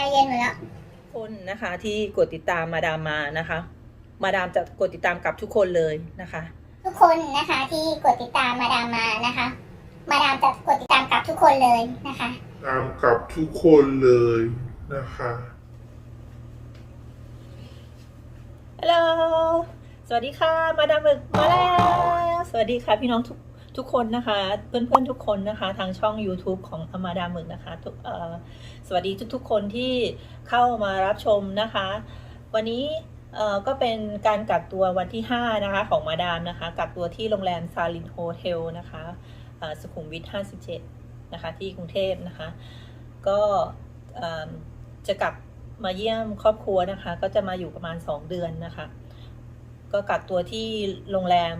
ร์เย็นหมดแล้วคนนะคะที่กดติดตามมาดามมานะคะ มาดามจะกดติดตามกับทุกคนเลยนะคะ ทุกคนนะคะที่กดติดตามมาดามมานะคะ มาดามจะกดติดตามกับทุกคนเลยนะคะ ตามกับทุกคนเลยนะคะ ฮัลโหล สวัสดีค่ะ มาดามหมึกมาแล้ว สวัสดีค่ะพี่น้องทุก ทุกคนนะคะ เพื่อนๆทุกคนนะคะ ทางช่อง YouTube ของอมาดามหมึกนะคะทุกสวัสดีทุกๆคนที่เข้ามารับชมนะคะ วันนี้ก็เป็นการกักตัววันที่ 5 นะคะ ของมาดามนะคะ กักตัวที่โรงแรมซาลินโฮเทลนะคะสุขุมวิท 57 นะคะ ที่กรุงเทพนะคะ ก็จะกลับมาเยี่ยมครอบครัวนะคะ ก็จะมาอยู่ประมาณ 2 เดือนนะคะ ก็กักตัวที่โรงแรม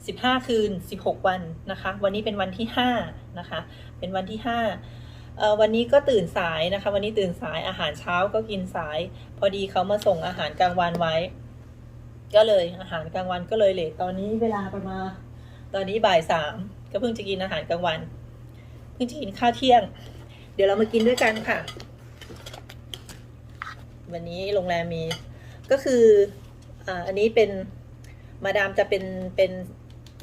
15 คืน 16 วันนะคะ วันนี้เป็นวันที่5นะคะ เป็นวันที่5เอ่อวันนี้ก็ตื่นสายนะคะ วันนี้ตื่นสายอาหารเช้าก็กินสาย พอดีเขามาส่งอาหารกลางวันไว้ ก็เลยอาหารกลางวันก็เลยเลทตอนนี้เวลาประมาณตอนนี้บ่ายสามก็เพิ่งจะกินอาหารกลางวัน เพิ่งจะกินข้าวเที่ยง เดี๋ยวเรามากินด้วยกันค่ะ วันนี้โรงแรมมีก็คืออ่าอันนี้เป็นมาดามจะเป็นเป็น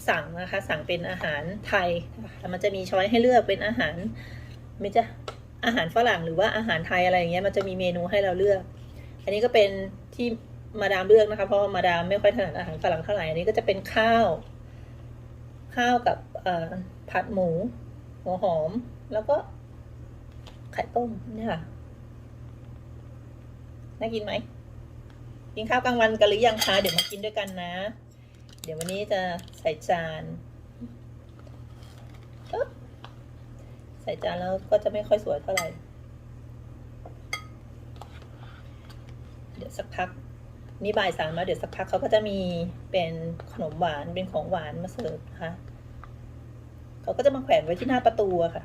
สั่งนะคะ สั่งเป็นอาหารไทยนะคะมันจะมีช้อยให้เลือกเป็นอาหารไม่จะอาหารฝรั่งหรือว่าอาหารไทยอะไรอย่างเงี้ยมันจะมีเมนูให้เราเลือก อันนี้ก็เป็นที่มาดามเลือกนะคะ เพราะมาดามไม่ค่อยถนัดอาหารฝรั่งเท่าไหร่อันนี้ก็จะเป็นข้าว ข้าวกับผัดหมู หัวหอม แล้วก็ไข่ต้มเนี่ยค่ะน่ากินไหมกินข้าวกลางวันกันหรือยังคะเดี๋ยวมากินด้วยกันนะ เดี๋ยววันนี้จะใส่จานปึ๊บใส่จานแล้วก็จะไม่ค่อยสวยเท่าไหร่ เดี๋ยวสักพักนี่บ่ายสามแล้วเดี๋ยวสักพักเขาก็จะมีเป็นขนมหวานเป็นของหวานมาเสิร์ฟนะคะเขาก็จะมาแขวนไว้ที่หน้าประตูอะค่ะ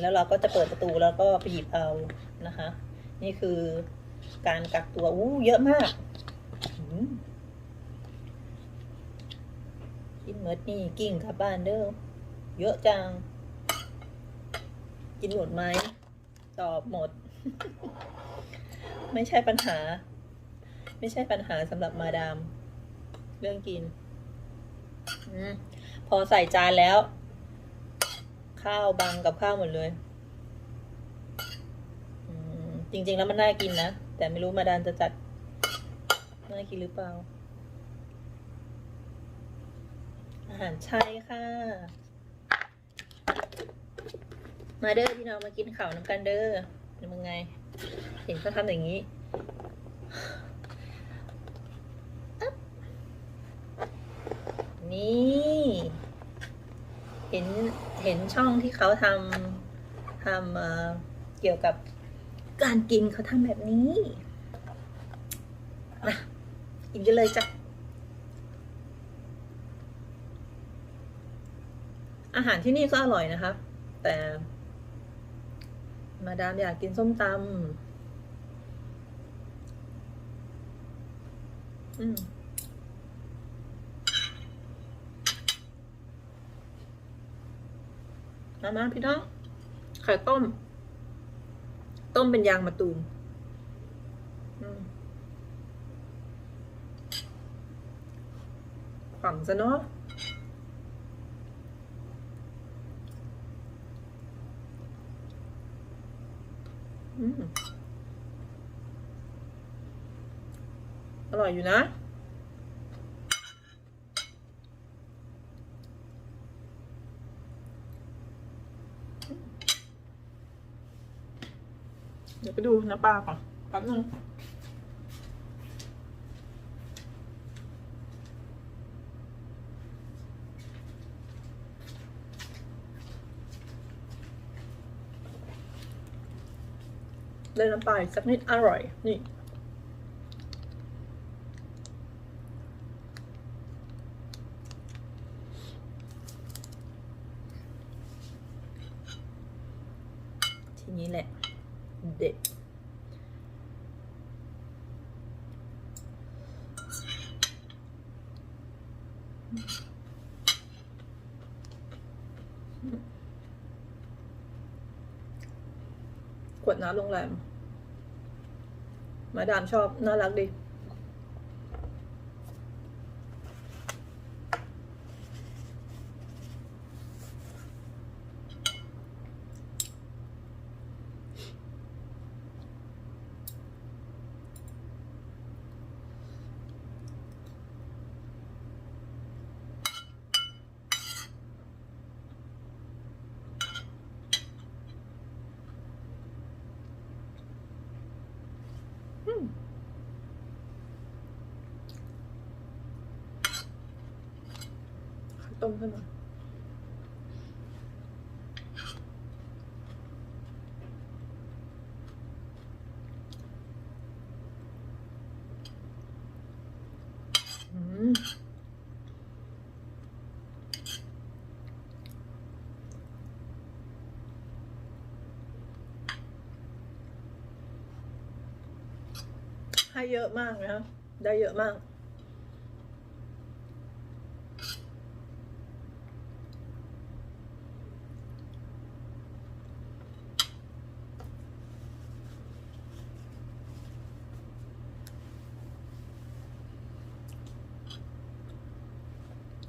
แล้วเราก็จะเปิดประตูแล้วก็ไปหยิบเอานะคะ นี่คือ การกักตัวอู้เยอะมากกินเมดนี่กิ่งกลับบ้านเด้อเยอะจัง กินหมดไหม ตอบหมด ไม่ใช่ปัญหา ไม่ใช่ปัญหาสำหรับมาดาม เรื่องกินอพอใส่จานแล้ว ข้าวบังกับข้าวหมดเลยจริง ๆ แล้วมันน่ากินนะ แต่ไม่รู้มาดานจะจัดน่ากินหรือเปล่า อาหารไทยค่ะ มาเด้อพี่น้องมากินข้าวน้ำกันเด้อเป็นยังไง เห็นเขาทำอย่างนี้นี่เห็นเห็นช่องที่เขาทำทำเกี่ยวกับ การกินเขาทำแบบนี้มากินกันเลยจ้ะอาหารที่นี่ก็อร่อยนะคะ แต่มาดามอยากกินส้มตำอืมมามาพี่น้องไข่ต้ม ต้มเป็นยางมะตูมฝังซะเนาะอร่อยอยู่นะ ยวไปดูน้ำปลาก่อนแป๊บนึงเลยน้ำปลาสักนิดอร่อย นี่ทีนี้แหละ เด็ดขวดน้ำโรงแรมมาดามชอบ น่ารักดี ข้าวต้มขึ้นมาอืมให้เยอะมากนะคะได้เยอะมาก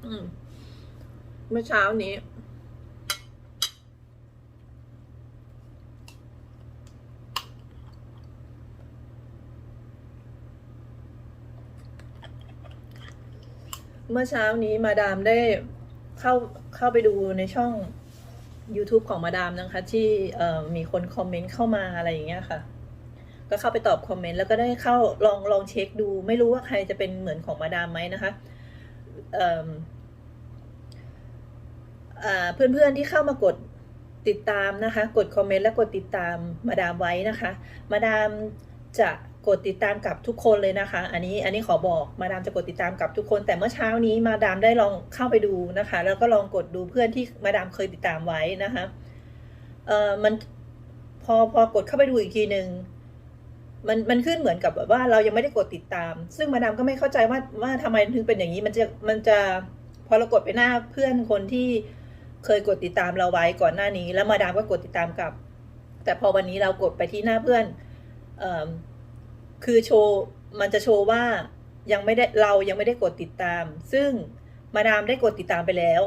อืมเมื่อเช้านี้ เมื่อเช้านี้มาดามได้เข้าเข้าไปดูในช่อง YouTube ของมาดามนะคะ ที่มีคนคอมเมนต์เข้ามาอะไรอย่างเงี้ยค่ะ ก็เข้าไปตอบคอมเมนต์แล้วก็ได้เข้าลองลองเช็คดู ไม่รู้ว่าใครจะเป็นเหมือนของมาดามไหมนะคะ เพื่อนๆที่เข้ามากดติดตามนะคะ กดคอมเมนต์และกดติดตามมาดามไว้นะคะ มาดามจะกดติดตามกับทุกคนเลยนะคะ อันนี้อันนี้ขอบอกมาดามจะกดติดตามกับทุกคน แต่เมื่อเช้านี้มาดามได้ลองเข้าไปดูนะคะ แล้วก็ลองกดดูเพื่อนที่มาดามเคยติดตามไว้นะคะเอ่อมันพอพอกดเข้าไปดูอีกทีหนึ่งมันมันขึ้นเหมือนกับแบบว่าเรายังไม่ได้กดติดตาม ซึ่งมาดามก็ไม่เข้าใจว่าว่าทำไมถึงเป็นอย่างนี้มันจะมันจะพอเรากดไปหน้าเพื่อนคนที่ เคยกดติดตามเราไว้ก่อนหน้านี้ แล้วมาดามก็กดติดตามกลับ แต่พอวันนี้เรากดไปที่หน้าเพื่อนอคือโชว์มันจะโชว์ว่ายังไม่ได้เรายังไม่ได้กดติดตาม ซึ่งมาดามได้กดติดตามไปแล้ว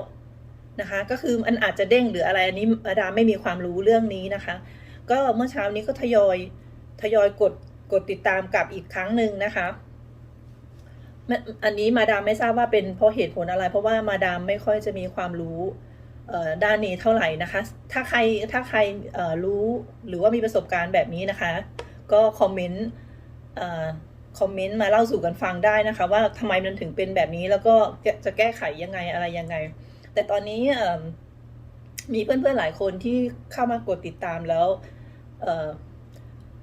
นะคะ ก็คือมันอาจจะเด้งหรืออะไรอันนี้มาดามไม่มีความรู้เรื่องนี้นะคะ ก็เมื่อเช้านี้ก็ทยอยทยอยกดกดติดตามกลับอีกครั้งหนึ่งนะคะอันนี้มาดามไม่ทราบว่าเป็นเพราะเหตุผลอะไร เพราะว่ามาดามไม่ค่อยจะมีความรู้ ด้านนี้เท่าไหร่นะคะ ถ้าใครถ้าใครรู้หรือว่ามีประสบการณ์แบบนี้นะคะ ก็คอมเมนต์คอมเมนต์มาเล่าสู่กันฟังได้นะคะ ว่าทำไมมันถึงเป็นแบบนี้แล้วก็จะแก้ไขยังไงอะไรยังไง แต่ตอนนี้มีเพื่อนๆหลายคนที่เข้ามากดติดตามแล้ว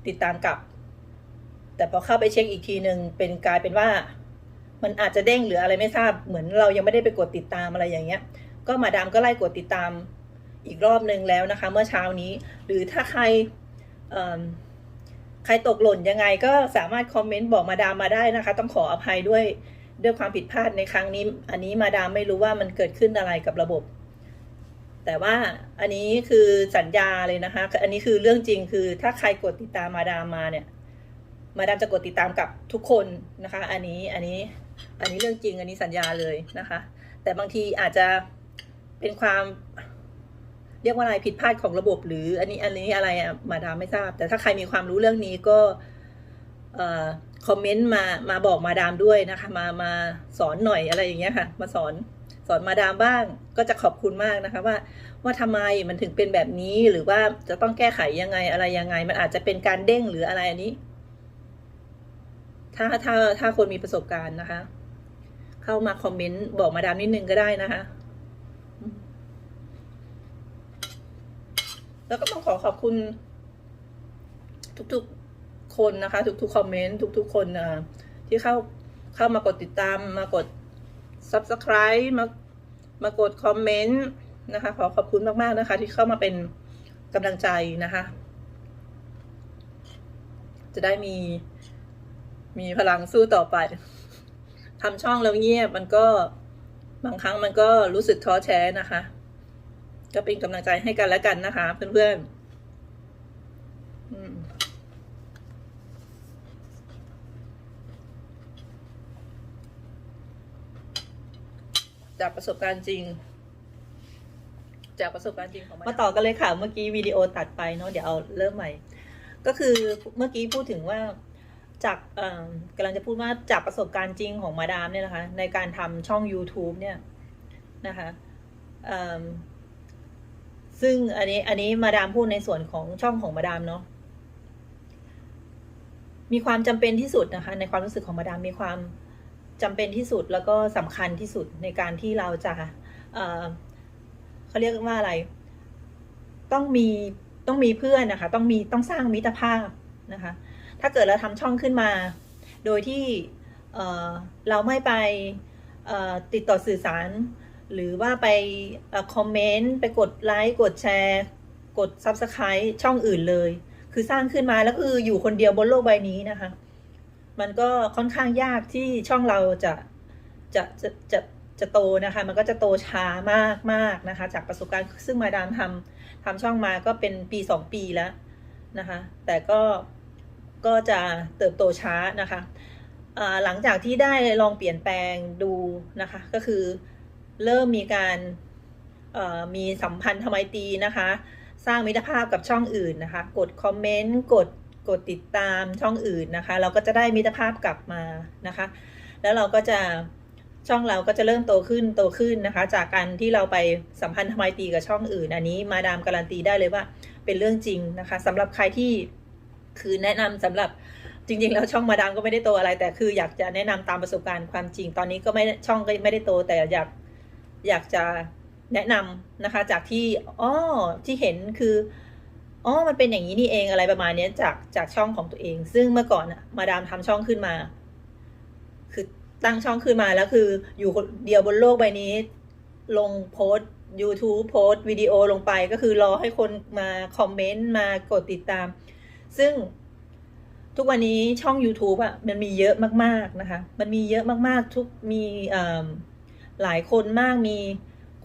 ติดตามกลับ แต่พอเข้าไปเช็คอีกทีหนึ่งเป็นกลายเป็นว่า มันอาจจะเด้งหรืออะไรไม่ทราบเหมือนเรายังไม่ได้ไปกดติดตามอะไรอย่างเงี้ย ก็มาดามก็ไล่กดติดตามอีกรอบหนึ่งแล้วนะคะ เมื่อเช้านี้ หรือถ้าใครใครตกหล่นยังไงก็สามารถคอมเมนต์บอกมาดามมาได้นะคะ ต้องขออภัยด้วยด้วยความผิดพลาดในครั้งนี้ อันนี้มาดามไม่รู้ว่ามันเกิดขึ้นอะไรกับระบบ แต่ว่าอันนี้คือสัญญาเลยนะคะ อันนี้คือเรื่องจริงคือถ้าใครกดติดตามมาดามมาเนี่ย มาดามจะกดติดตามกับทุกคนนะคะ อันนี้อันนี้อันนี้เรื่องจริงอันนี้สัญญาเลยนะคะ แต่บางทีอาจจะ เป็นความ เรียกว่าอะไรผิดพลาดของระบบ หรือ อันนี้อันนี้อะไรอะมาดามไม่ทราบ แต่ถ้าใครมีความรู้เรื่องนี้ก็เอ่อคอมเมนต์มามาบอกมาดามด้วยนะคะ มามาสอนหน่อยอะไรอย่างเงี้ยค่ะ มาสอนสอนมาดามบ้าง ก็จะขอบคุณมากนะคะว่า ว่าทำไมมันถึงเป็นแบบนี้หรือว่าจะต้องแก้ไขยังไงอะไรยังไง มันอาจจะเป็นการเด้งหรืออะไรอันนี้ ถ้าถ้าถ้าคนมีประสบการณ์นะคะ เข้ามาคอมเมนต์บอกมาดามนิดนึงก็ได้นะคะ แล้วก็ต้องขอขอบคุณ ทุกๆคนนะคะ ทุกๆคอมเมนต์ทุก ๆ คนที่เข้าเข้ามากดติดตามมากด subscribe มามากดคอมเมนต์นะคะ ขอขอบคุณมากๆนะคะ ที่เข้ามาเป็นกำลังใจนะคะ จะได้มี มีพลังสู้ต่อไปทำช่องแล้วเงียบมันก็บางครั้งมันก็รู้สึกท้อแท้นะคะ ก็เป็นกำลังใจให้กันแล้วกันนะคะ เพื่อนๆอืมจากประสบการณ์จริง จากประสบการณ์จริงของมาต่อกันเลยค่ะ เมื่อกี้วิดีโอตัดไปเนาะเดี๋ยวเอาเริ่มใหม่ ก็คือเมื่อกี้พูดถึงว่าจากกำลังจะพูดว่าจากประสบการณ์จริงของมาดามเนี่ยนะคะ ในการทำช่อง YouTube เนี่ยนะคะเออ ซึ่งอันนี้อันนี้มาดามพูดในส่วนของช่องของมาดามเนาะมีความจำเป็นที่สุดนะคะ ในความรู้สึกของมาดามมีความจำเป็นที่สุดแล้วก็สำคัญที่สุดในการที่เราจะเเขาเรียกว่าอะไร ต้องมีต้องมีเพื่อนนะคะ ต้องมีต้องสร้างมิตรภาพนะคะ ถ้าเกิดเราทำช่องขึ้นมา โดยที่เเราไม่ไปติดต่อสื่อสาร หรือว่าไปอคอมเมนต์ ไปกดไลค์ กดแชร์ กด Subscribe ช่องอื่นเลย คือสร้างขึ้นมาแล้วคืออยู่คนเดียวบนโลกใบนี้นะคะ มันก็ค่อนข้างยากที่ช่องเราจะจะจะจะจะโตนะคะ มันก็จะโตช้ามากมากนะคะ จากประสบการณ์ซึ่งมาดามทำทำช่องมาก็เป็นปีสองปีแล้วนะคะ แต่ก็ก็จะเติบโตช้านะคะหลังจากที่ได้ลองเปลี่ยนแปลงดูนะคะ ก็คือ เริ่มมีการมีสัมพันธ์ทำไมตีนะคะ สร้างมิตรภาพกับช่องอื่นนะคะ กดคอมเมนต์กดกดติดตามช่องอื่นนะคะ เราก็จะได้มิตรภาพกลับมานะคะ แล้วเราก็จะช่องเราก็จะเริ่มโตขึ้นโตขึ้นนะคะ จากการที่เราไปสัมพันธ์ทำไมตีกับช่องอื่น อันนี้มาดามการันตีได้เลยว่าเป็นเรื่องจริงนะคะสำหรับใครที่คือแนะนำสำหรับจริงๆแล้วช่องมาดามก็ไม่ได้โตอะไร แต่คืออยากจะแนะนำตามประสบการณ์ความจริง ตอนนี้ก็ไม่ช่องก็ไม่ได้โตแต่อยาก อยากจะแนะนำนะคะ จากที่อ๋อที่เห็นคืออ๋อมันเป็นอย่างนี้นี่เองอะไรประมาณนี้จากจากช่องของตัวเอง ซึ่งเมื่อก่อนอะมาดามทำช่องขึ้นมา คือตั้งช่องขึ้นมาแล้วคือ อยู่คนเดียวบนโลกใบนี้ ลงโพสต์ YouTube โพสต์วิดีโอลงไปก็คือรอให้คนมาคอมเมนต์มากดติดตาม ซึ่งทุกวันนี้ช่อง YouTube อะมันมีเยอะมาก ๆ นะคะ มันมีเยอะมาก ๆ ทุกมีอ่อ หลายคนมากมี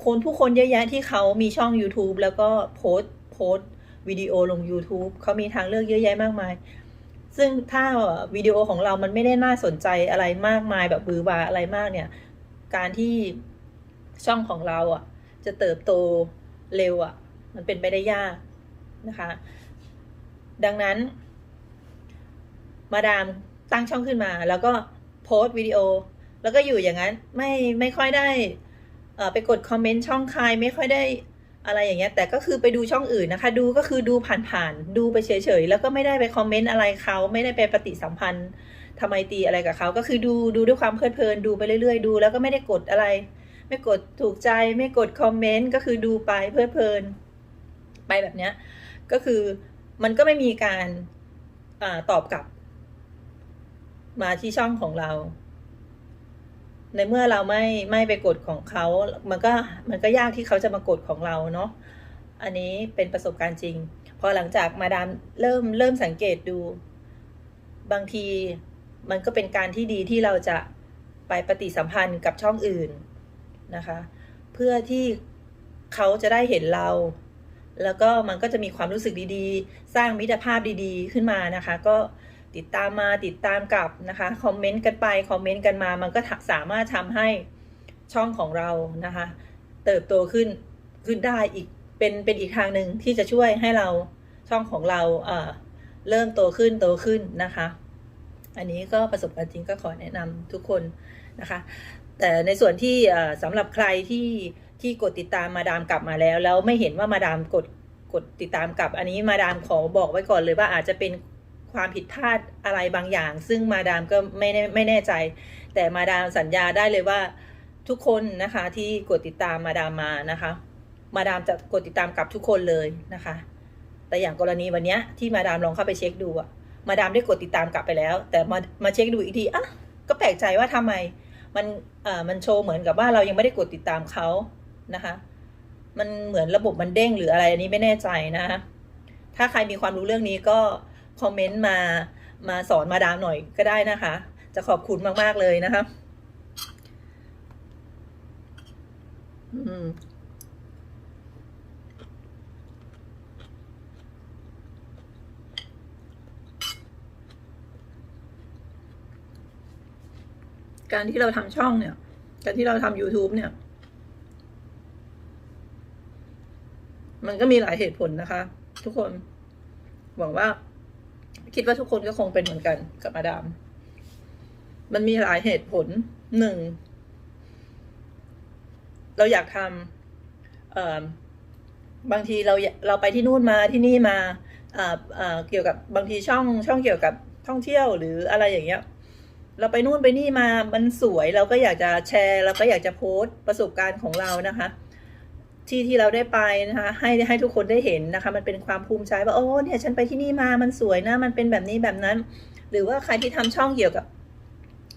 คนผู้คนเยอะแยะที่เขามีช่อง YouTube แล้วก็โพส์โพส์วิดีโอลง YouTube เขามีทางเลือกเยอะแยะมากมาย ซึ่งถ้าวิดีโอของเรามันไม่ได้น่าสนใจอะไรมากมายแบบบือหวาอะไรมากเนี่ย การที่ช่องของเราอะ จะเติบโตเร็วอะ มันเป็นไปได้ยากนะคะ ดังนั้น มาดามตั้งช่องขึ้นมา แล้วก็โพสต์วิดีโอ แล้วก็อยู่อย่างนั้นไม่ไม่ค่อยได้เไปกดคอมเมนต์ช่องใครไม่ค่อยได้อะไรอย่างเงี้ยแต่ก็คือไปดูช่องอื่นนะคะ ดูก็คือดูผ่านๆดูไปเฉยๆแล้วก็ไม่ได้ไปคอมเมนต์อะไรเขาไม่ได้ไปปฏิสัมพันธ์ทำไมตรีอะไรกับเขาก็คือดูดูด้วยความเพลิดเพลินดูไปเรื่อยๆ ดูแล้วก็ไม่ได้กดอะไร ไม่กดถูกใจไม่กดคอมเมนต์ก็คือดูไปเพลิดเพลิน ไปแบบเนี้ยก็คือมันก็ไม่มีการอตอบกลับ มาที่ช่องของเรา ในเมื่อเราไม่ไม่ไปกดของเขา มันก็มันก็ยากที่เขาจะมากดของเราเนาะ อันนี้เป็นประสบการณ์จริง พอหลังจากมาดามเริ่มเริ่มสังเกตดู บางทีมันก็เป็นการที่ดีที่เราจะไปปฏิสัมพันธ์กับช่องอื่นนะคะ เพื่อที่เขาจะได้เห็นเรา แล้วก็มันก็จะมีความรู้สึกดีๆ สร้างมิตรภาพดีๆ ขึ้นมานะคะ ก็ ติดตามมาติดตามกลับนะคะคอมเมนต์กันไปคอมเมนต์กันมามันก็สามารถทำให้ช่องของเรานะคะ เติบโตขึ้นขึ้นได้อีกเป็นเป็นอีกทางหนึ่งที่จะช่วยให้เราช่องของเราเอ่อเริ่มโตขึ้นโตขึ้นนะคะ อันนี้ก็ประสบการณ์จริงก็ขอแนะนำทุกคนนะคะ แต่ในส่วนที่สำหรับใครที่ที่กดติดตามมาดามกลับมาแล้ว แล้วไม่เห็นว่ามาดามกดกดติดตามกลับ อันนี้มาดามขอบอกไว้ก่อนเลยว่าอาจจะเป็น ความผิดพลาดอะไรบางอย่าง ซึ่งมาดามก็ไม่แน่ไม่แน่ใจ แต่มาดามสัญญาได้เลยว่าทุกคนนะคะที่กดติดตามมาดามมานะคะ มาดามจะกดติดตามกลับทุกคนเลยนะคะ แต่อย่างกรณีวันนี้ที่มาดามลองเข้าไปเช็คดูอะมาดามได้กดติดตามกลับไปแล้ว แต่มามาเช็คดูอีกทีอะก็แปลกใจว่าทำไมมันเอ่อมันโชว์เหมือนกับว่าเรายังไม่ได้กดติดตามเขานะคะ มันเหมือนระบบมันเด้งหรืออะไรอันนี้ไม่แน่ใจนะคะถ้าใครมีความรู้เรื่องนี้ก็ คอมเมนต์มามาสอนมาดามหน่อยก็ได้นะคะ จะขอบคุณมาก ๆ เลยนะคะการที่เราทำช่องเนี่ย การที่เราทำ YouTube เนี่ย มันก็มีหลายเหตุผลนะคะ ทุกคนหวังว่า คิดว่าทุกคนก็คงเป็นเหมือนกันกับมาดาม มันมีหลายเหตุผลหนึ่ง เราอยากทำบางทีเราเราไปที่นู่นมาที่นี่มาเกี่ยวกับบางทีช่องช่องเกี่ยวกับท่องเที่ยวหรืออะไรอย่างเงี้ย เราไปนู่นไปนี่มามันสวยเราก็อยากจะแชร์เราก็อยากจะโพสต์ประสบการณ์ของเรานะคะ ที่ที่เราได้ไปนะคะให้ให้ทุกคนได้เห็นนะคะ มันเป็นความภูมิใจว่าโอ้เนี่ยฉันไปที่นี่มามันสวยนะ มันเป็นแบบนี้แบบนั้น หรือว่าใครที่ทำช่องเกี่ยวกับ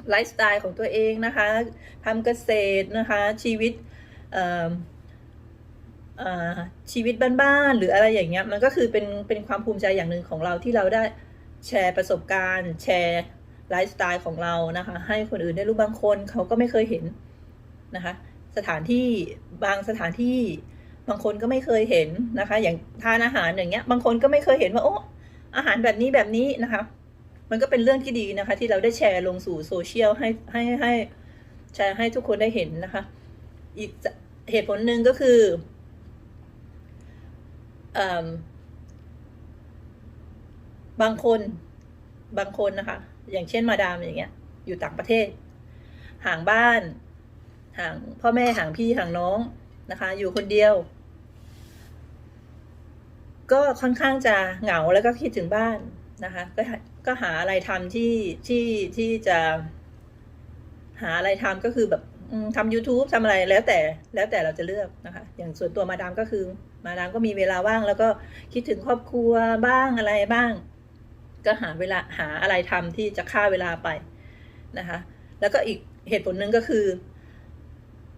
ไลฟ์สไตล์ของตัวเองนะคะทำเกษตรนะคะ ชีวิตชีวิตบ้านๆหรืออะไรอย่างเงี้ยมันก็คือเป็นเป็นความภูมิใจอย่างหนึ่งของเราที่เราได้แชร์ประสบการณ์ แชร์ไลฟ์สไตล์ของเรานะคะ ให้คนอื่นได้รู้บางคนเขาก็ไม่เคยเห็นนะคะ สถานที่บางสถานที่บางคนก็ไม่เคยเห็นนะคะ อย่างทานอาหารอย่างเงี้ย บางคนก็ไม่เคยเห็นว่าโอ้อาหารแบบนี้แบบนี้นะคะ มันก็เป็นเรื่องที่ดีนะคะ ที่เราได้แชร์ลงสู่โซเชียลให้ให้ให้แชร์ให้ทุกคนได้เห็นนะคะ อีกเหตุผลหนึ่งก็คืออบางคนบางคนนะคะ อย่างเช่นมาดามอย่างเงี้ย อยู่ต่างประเทศ ห่างบ้าน ห่างพ่อแม่ห่างพี่ห่างน้องนะคะ อยู่คนเดียว ก็ค่อนข้างจะเหงาแล้วก็คิดถึงบ้านนะคะ ก็หาก็หาอะไรทำที่ที่ที่จะหาอะไรทำก็คือแบบทำ YouTube ทำอะไรแล้วแต่แล้วแต่เราจะเลือกนะคะ อย่างส่วนตัวมาดามก็คือ มาดามก็มีเวลาว่าง แล้วก็คิดถึงครอบครัวบ้างอะไรบ้าง ก็หาเวลาหาอะไรทำที่จะฆ่าเวลาไปนะคะ แล้วก็อีกเหตุผลหนึ่งก็คือ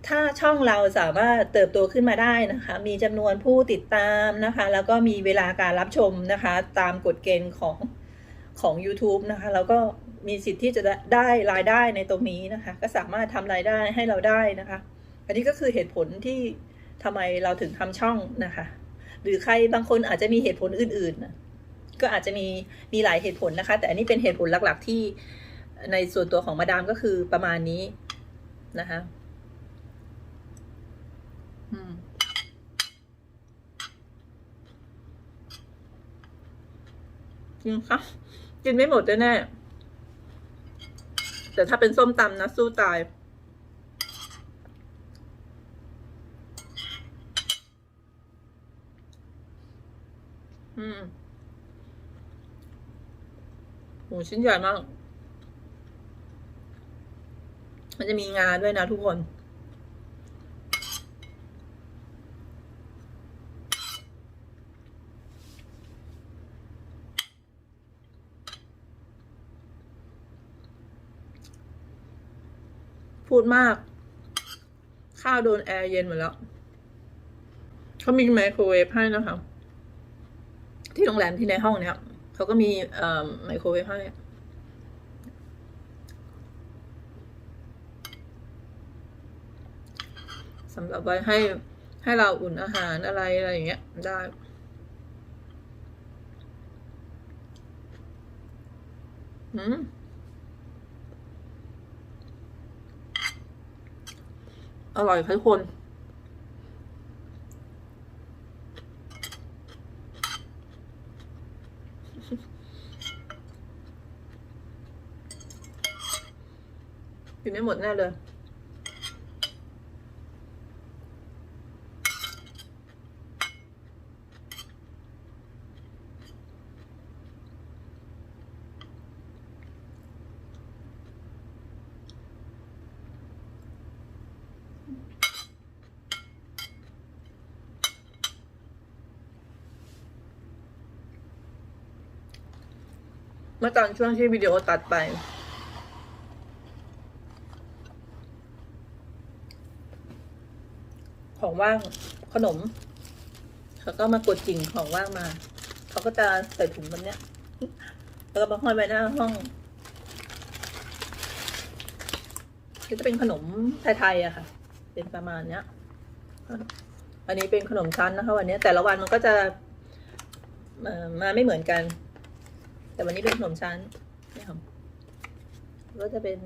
ถ้าช่องเราสามารถเติบโตขึ้นมาได้นะคะ มีจำนวนผู้ติดตามนะคะ แล้วก็มีเวลาการรับชมนะคะ ตามกฎเกณฑ์ของของ YouTube นะคะ แล้วก็มีสิทธิ์ที่จะได้รายได้ในตรงนี้นะคะ ก็สามารถทำรายได้ให้เราได้นะคะ อันนี้ก็คือเหตุผลที่ทำไมเราถึงทำช่องนะคะ หรือใครบางคนอาจจะมีเหตุผลอื่นๆ ก็อาจจะมีมีหลายเหตุผลนะคะ แต่อันนี้เป็นเหตุผลหลักๆที่ในส่วนตัวของมาดามก็คือประมาณนี้นะคะ กินค่ะกินไม่หมดแน่แต่ถ้าเป็นส้มตำนะ สู้ตาย อืมหมูชิ้นใหญ่มาก มันจะมีงาด้วยนะทุกคน พูดมาก ข้าวโดนแอร์เย็นหมดแล้วเขามีไมโครเวฟให้นะคะ ที่โรงแรมที่ในห้องเนี้ยเขาก็มีไมโครเวฟให้สำหรับไว้ให้ให้เราอุ่นอาหารอะไร อะไรอย่างเงี้ยได้อืม อร่อยค่ะทุกคน กินไม่หมดแน่เลย มื่อตอนช่วงที่วิดีโอตัดไป ของว่างขนม เขาก็มากดกิ่งของว่างมา เขาก็จะใส่ถุงแบบเนี้ย แล้วก็มาห้อยไว้หน้าห้องก็จะเป็นขนมไทยๆอะค่ะ เป็นประมาณเนี้ย อันนี้เป็นขนมชั้นนะคะ วันนี้แต่ละวันมันก็จะมาไม่เหมือนกัน แต่วันนี้เป็นขนมชั้นนี่ค่ะก็จะเป็น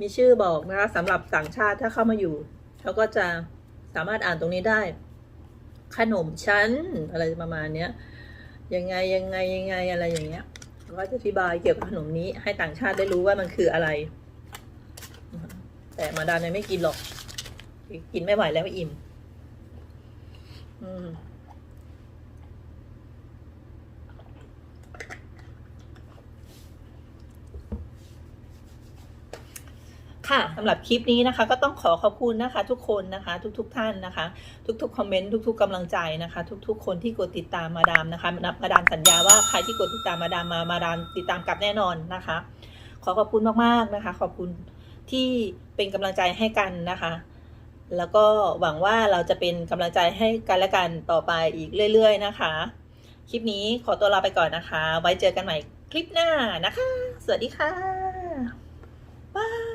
มีชื่อบอกนะคะสำหรับต่างชาติถ้าเข้ามาอยู่เขาก็จะสามารถอ่านตรงนี้ได้ ขนมชั้นอะไรประมาณเนี้ยยังไงยังไงยังไงอะไรอย่างเงี้ยก็จะอธิบายเกี่ยวกับขนมนี้ให้ต่างชาติได้รู้ว่ามันคืออะไร แต่มาดามเนี่ยไม่กินหรอก กินไม่ไหวแล้วไม่อิ่ม อืม ค่ะสำหรับคลิปนี้นะคะ ก็ต้องขอขอบคุณนะคะ ทุกคนนะคะ ทุกๆทท่านนะคะ ทุกๆคอมเมนต์ทุก ๆกำลังใจนะคะ ทุก ๆ คนที่กดติดตามมาดามนะคะมามาดามสัญญาว่าใครที่กดติดตามมาดามมามาดามติดตามกลับแน่นอนนะคะ ขอขอบคุณมากๆนะคะ ขอบคุณที่เป็นกำลังใจให้กันนะคะ แล้วก็หวังว่าเราจะเป็นกำลังใจให้กันและกันต่อไปอีกเรื่อย ๆ นะคะ คลิปนี้ขอตัวลาไปก่อนนะคะ ไว้เจอกันใหม่คลิปหน้านะคะ สวัสดีค่ะบาย